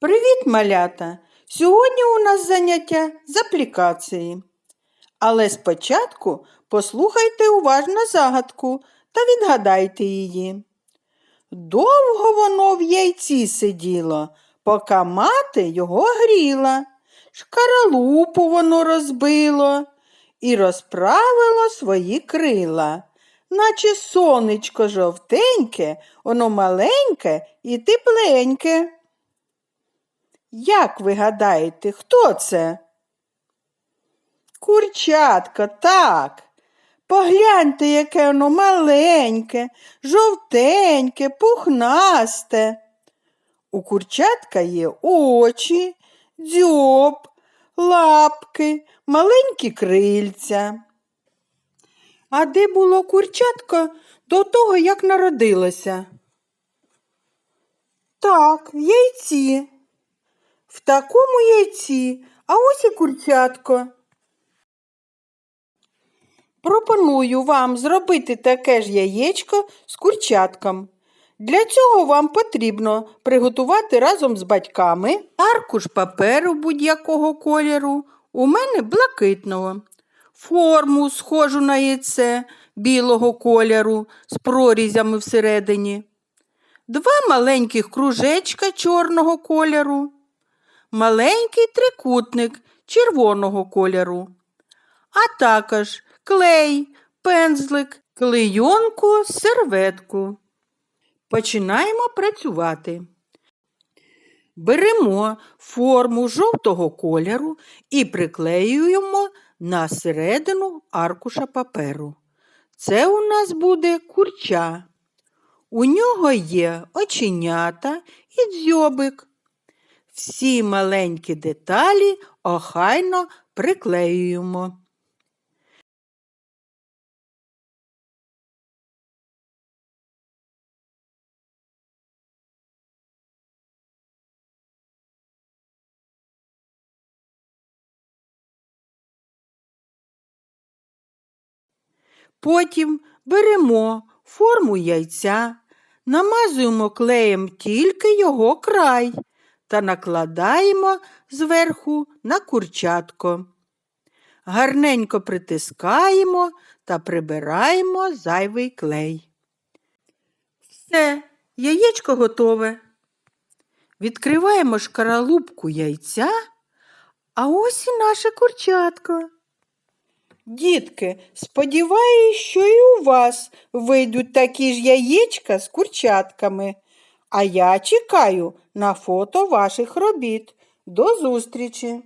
Привіт, малята! Сьогодні у нас заняття з аплікації. Але спочатку послухайте уважно загадку та відгадайте її. Довго воно в яйці сиділо, поки мати його гріла. Шкаралупу воно розбило і розправило свої крила. Наче сонечко жовтеньке, воно маленьке і тепленьке. Як ви гадаєте, хто це? Курчатко, так. Погляньте, яке воно маленьке, жовтеньке, пухнасте. У курчатка є очі, дзьоб, лапки, маленькі крильця. А де було курчатко до того, як народилося? Так, в яйці. В такому яйці, а ось і курчатко. Пропоную вам зробити таке ж яєчко з курчатком. Для цього вам потрібно приготувати разом з батьками аркуш паперу будь-якого кольору, у мене блакитного, форму схожу на яйце білого кольору з прорізями всередині, два маленьких кружечка чорного кольору, маленький трикутник червоного кольору, а також клей, пензлик, клейонку, серветку. Починаємо працювати. Беремо форму жовтого кольору і приклеюємо на середину аркуша паперу. Це у нас буде курча. У нього є оченята і дзьобик. Всі маленькі деталі охайно приклеюємо. Потім беремо форму яйця, намазуємо клеєм тільки його край та накладаємо зверху на курчатко. Гарненько притискаємо та прибираємо зайвий клей. Все, яєчко готове. Відкриваємо шкаралупку яйця, а ось і наше курчатко. Дітки, сподіваюсь, що і у вас вийдуть такі ж яєчка з курчатками. А я чекаю на фото ваших робіт. До зустрічі!